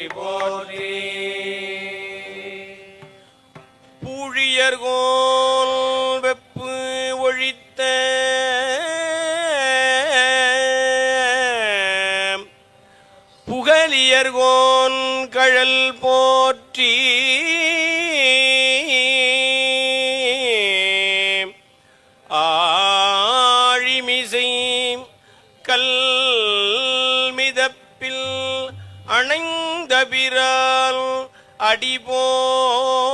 போற்றி பூழியர்கோல் வெப்பு ஒழித்த புகழியர்கோன் கழல் போற்றி அடிபோற்றி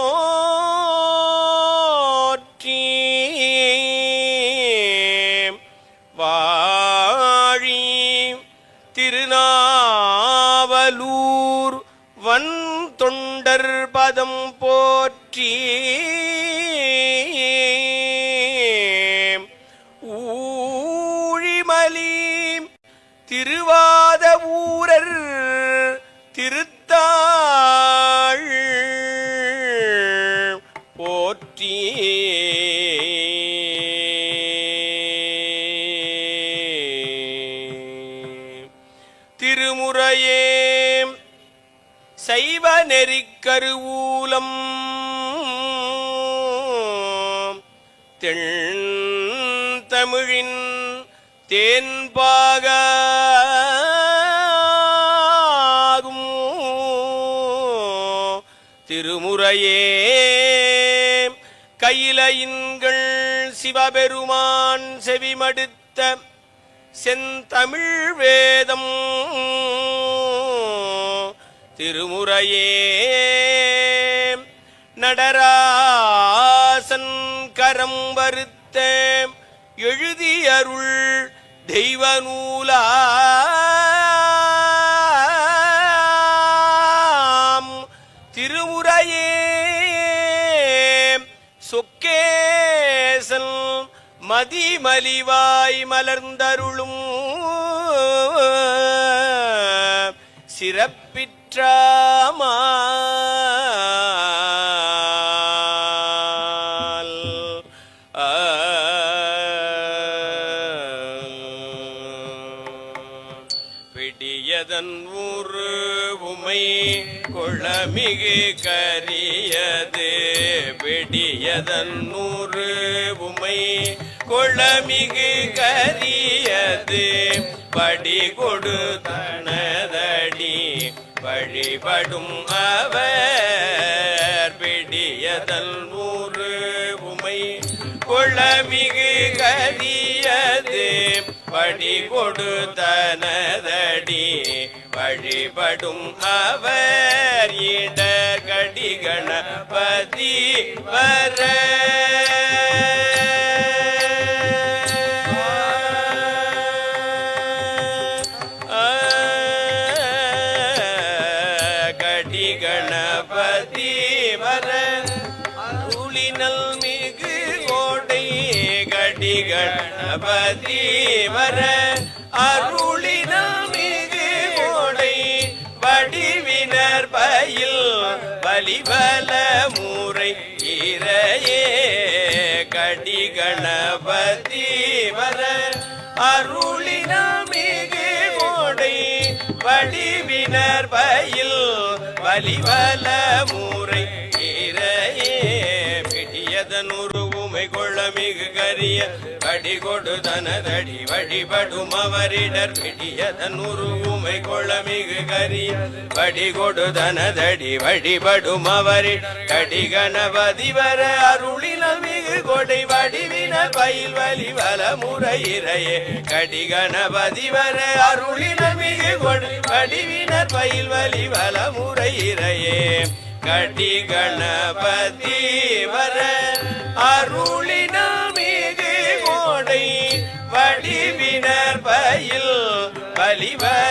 திருமுறையே. சைவ நெறிக்கருவூலம். தென் தமிழின் தேன்பாக திருமுறையே இன்கள் சிவபெருமான் செவிமடுத்த செந்தமிழ் வேதம் திருமுறையே நடராசன் கரம் வருத்த எழுதியருள் தெய்வ நூலாம் மதிமலிவாய் மலர்ந்தருளும் சிறப்பிற்றாமால் பிடியதன் ஊரு உமை குளமிகு கரியது பிடியதன் குளமிகு கரியது படி கொடு தனதடி வழிபடும் அவர் பிடியதல் நூறு உமை குளமிகு கரியது படி கொடு தனதடி வழிபடும் அவர் இடர் கடிகணபதி வர. அருளினல் மிகு கோடை கடி கணபதி வர. அருளினல் மிகு கோடை வடிவினர் பயில் வலிபல முறை இறையே கடி கணபதி வர. அருளினல் மிகு கோடை வடிவினர் பயில் வலிபல முறை மிகு கரிய கொடு தனதடி வழிபடும் அவரிடர் பிடியதன் உருவுமை கொள்ள மிகு கரிய. வடி கொடு தனதடி வழிபடும் அவரிடர் கடி கணபதி வர அருளின மிகு கொடை வடிவின பயில் வலி வல முறையிறையே இறையே. கடி கணபதி வர அருளின மிகு கொடை வடிவினர் பயில் வலி வல முறையிறையே இறையே. கடி கணபதி வர அருளின வடிவினர் வலிவர்.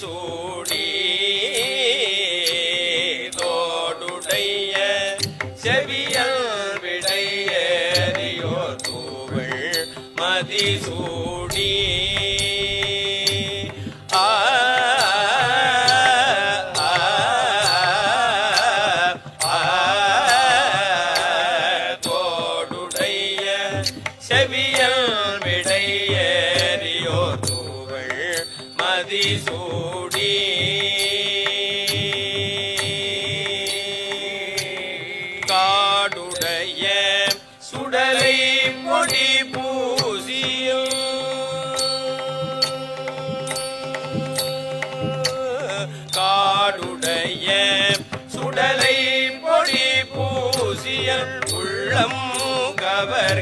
சூடி அவர்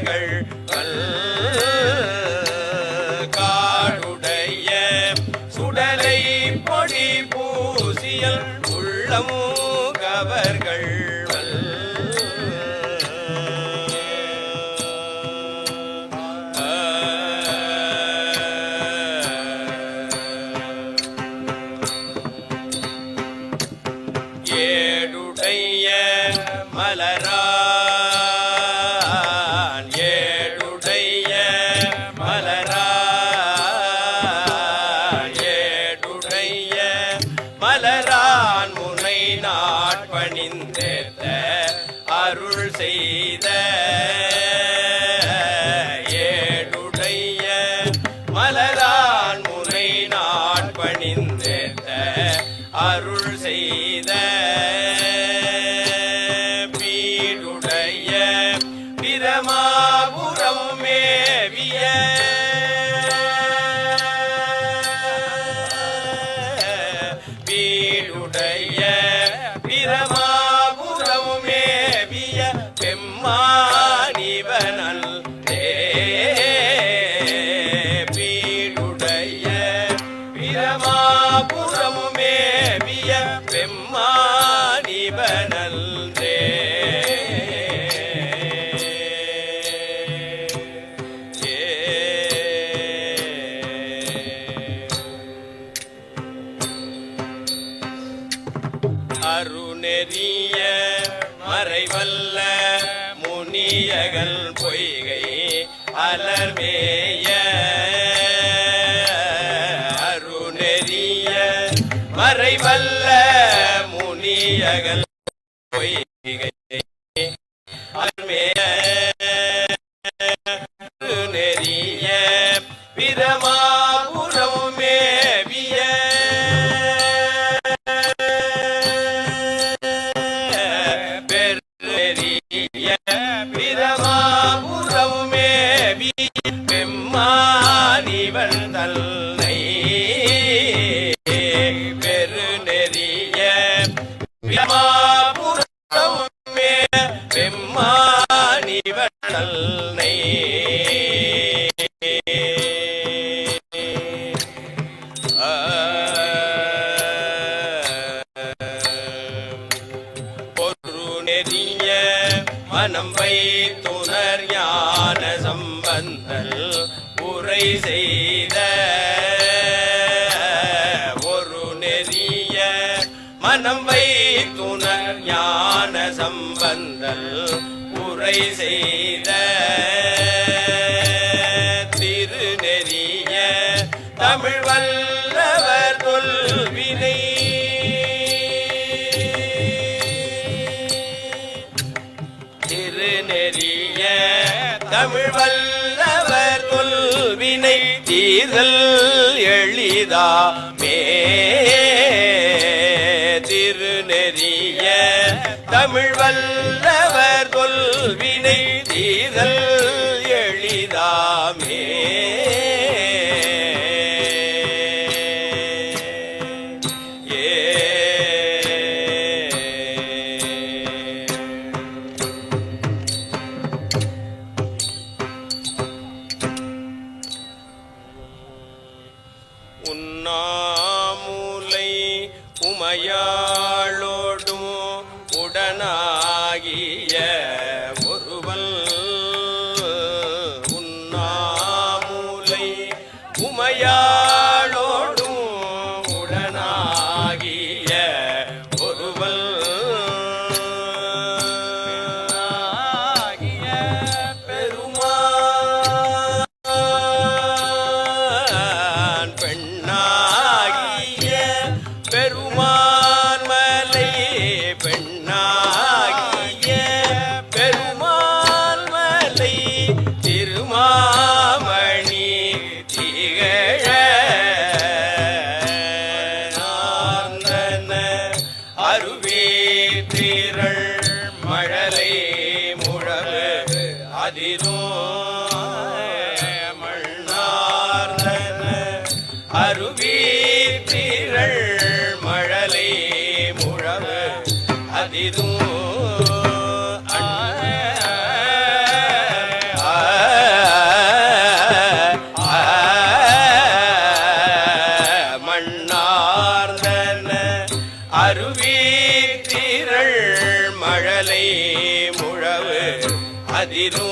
நல்ல முனியகல் பொய்கை அன்மைய வல்லவர் தொல்வினை தீதல் எளிதா? திரள் மழலை முழவு அதிரோ அதிரோ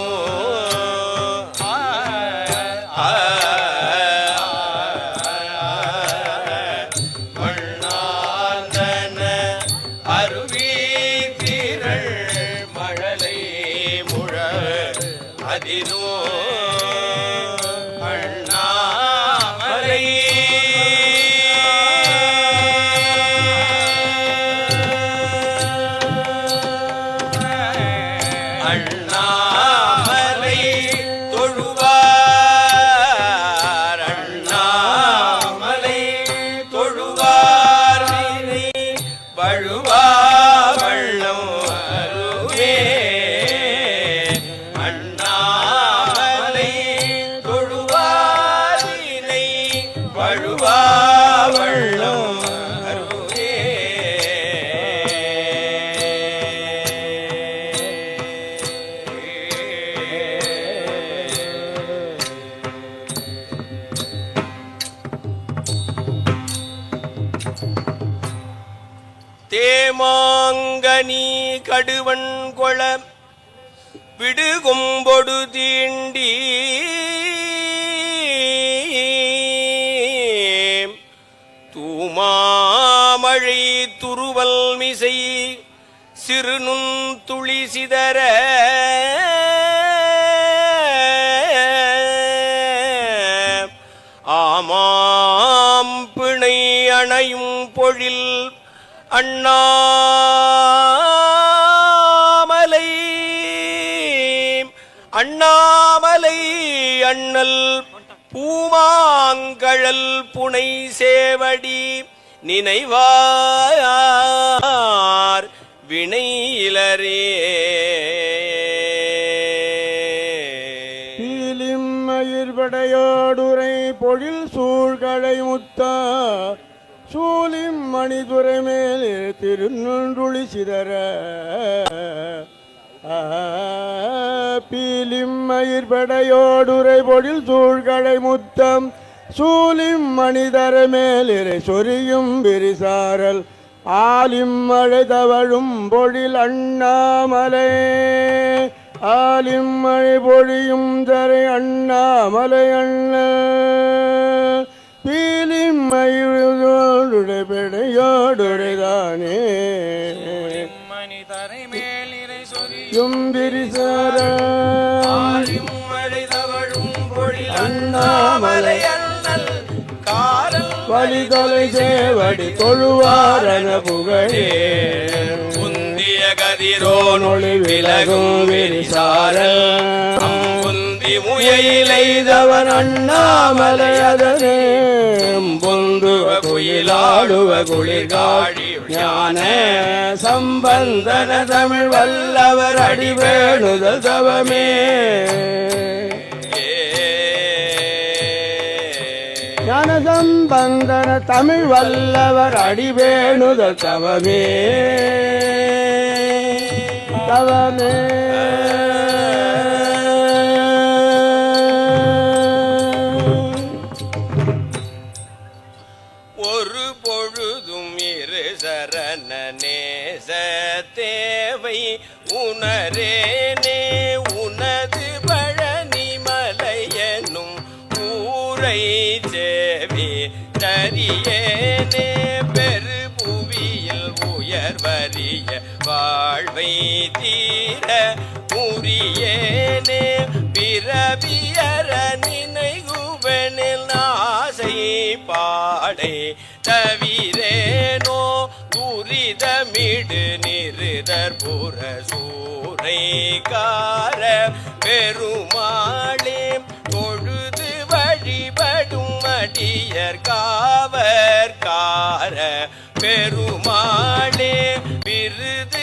தேமாங்கனி கடுவன் கொள விடுகும்பொடு தீண்டி. தூமாமழை துருவல் மிசை சிறுநுண் துளி சிதற. ஆமாம் பிணை அணையும் பொழில் அண்ணாமலை. அண்ணாமலை அண்ணல் பூமாங்கழல் புனை சேவடி நினைவார் வினையிலரே. பீலிம் மயிர்படையோடுரை பொழில் சூழ்களை முத்தார் சூலிம் மணிதுரை மேலே திருநொன்றுளி சிதற. பீலிம் மயிர்படையோடுரை பொழில் சூழ்களை முத்தம். சூலிம் மனிதர மேலிரை சொரியும் விரிசாரல். ஆலிம் மழை தவழும் பொழில் அண்ணாமலை. ஆலிம் மழை பொழியும் தரை அண்ணாமலை அண்ண. பீலிம் மயுடைய பெடையோடுடைதானே. மணி தரை மேல் இறை சொறி யும்பிரிசார மழை தவழும் பொழில் அண்ணாமலை அண்ணல் காரல் வழிதொலை சேவடி தொழுவாரன புகழே. புந்திய கதிரோன் ஒளி விலகும் விரிசாரல் முயலைதவன் முயையிலை பொந்துவ குயிலாடுவ குளிர்காழி ஞான சம்பந்தன தமிழ் வல்லவர் அடிவேணுதல் தவமே. ஞானசம்பந்தன தமிழ் வல்லவர் அடிவேணுதல் தவமே. தவமே. தரியேனே பெருபுவியில் உயர்வரிய வாழ்வை தீர புரியேனே பிறவியர நினைகுவனில் ஆசை பாடை தவிரேனோ துரிதமிடு நிறுதற்புற சூரை கார பெருமாளே தொழுது வழிபடும் அடியர் பெருமாளே விருது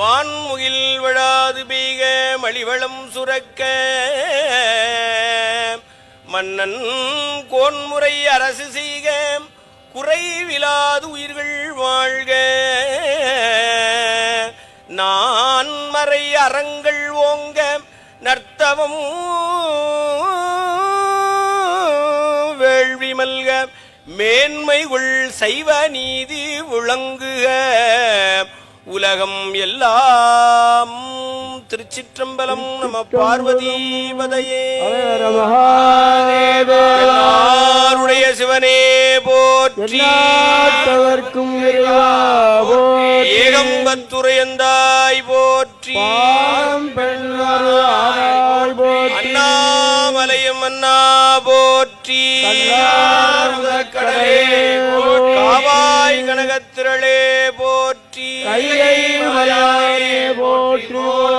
வான்முகில் விழாது பீக மலிவளம் சுரக்க. மன்னன் கோன்முறை அரசு செய்க குறைவிலாது உயிர்கள் வாழ்க. நான் மறை அறங்கள் ஓங்க நர்த்தவம் வேள்வி மல்க. உள் சைவ நீதி விளங்குக. உலகம் எல்லாம் திருச்சிற்றம்பலம் நம பார்வதி பதையே ஹர மகாதேவ எல்லாருடைய சிவனே போற்றி எல்லாத்தவர்க்கும் இறைவா போற்றி. ஏகம்பத்துரையந்தாய் போற்றி. அண்ணாமலையும் அண்ணா போற்றி கடலே. காவாய் கனகத்திரளே போற்றி கையை மலையாயே போற்றுவோம்